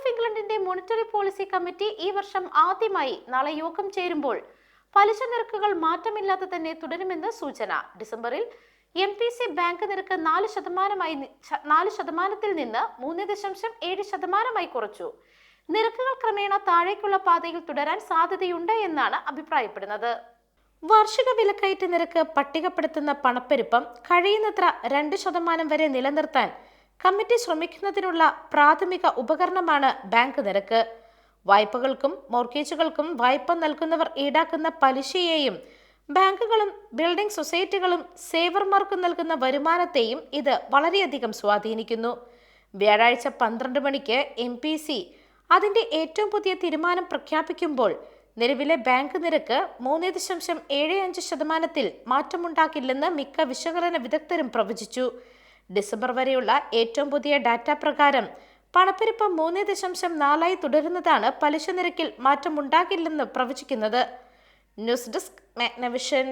Of ഇംഗ്ലണ്ടിന്റെ monetary policy committee ഈ വർഷം ആദ്യമായി നാളെ യോഗം ചേരുമ്പോൾ പലിശ നിരക്കുകൾ മാറ്റമില്ലാതെ തന്നെ തുടരുമെന്ന് സൂചന. ഡിസംബറിൽ എം പി സി ബാങ്ക് നിരക്ക് നാല് ശതമാനമായി നാല് ശതമാനത്തിൽ നിന്ന് മൂന്ന് ദശാംശം ഏഴ് ശതമാനമായി കുറച്ചു. നിരക്കുകൾ ക്രമേണ താഴേക്കുള്ള പാതയിൽ തുടരാൻ സാധ്യതയുണ്ട് എന്നാണ് അഭിപ്രായപ്പെടുന്നത്. വാർഷിക വിലക്കയറ്റ നിരക്ക് പട്ടികപ്പെടുത്തുന്ന പണപ്പെരുപ്പം കഴിയുന്നത്ര രണ്ട് ശതമാനം വരെ നിലനിർത്താൻ കമ്മിറ്റി ശ്രമിക്കുന്നതിനുള്ള പ്രാഥമിക ഉപകരണമാണ് ബാങ്ക് നിരക്ക്. വായ്പകൾക്കും മോർഗേജുകൾക്കും വായ്പ നൽകുന്നവർ ഈടാക്കുന്ന പലിശയെയും ബാങ്കുകളും ബിൽഡിംഗ് സൊസൈറ്റികളും സേവർമാർക്ക് നൽകുന്ന വരുമാനത്തെയും ഇത് വളരെയധികം സ്വാധീനിക്കുന്നു. വ്യാഴാഴ്ച പന്ത്രണ്ട് മണിക്ക് എം പി സി അതിന്റെ ഏറ്റവും പുതിയ തീരുമാനം പ്രഖ്യാപിക്കുമ്പോൾ നിലവിലെ ബാങ്ക് നിരക്ക് മൂന്ന് ദശാംശം ഏഴ് അഞ്ച് ശതമാനത്തിൽ മാറ്റമുണ്ടാക്കില്ലെന്ന് മിക്ക വിശകലന വിദഗ്ധരും പ്രവചിച്ചു. ഡിസംബർ വരെയുള്ള ഏറ്റവും പുതിയ ഡാറ്റ പ്രകാരം പണപ്പെരുപ്പം മൂന്ന് ദശാംശം നാലായി തുടരുന്നതാണ് പലിശ നിരക്കിൽ മാറ്റമുണ്ടാകില്ലെന്ന് പ്രവചിക്കുന്നത്. News desk Magnavision.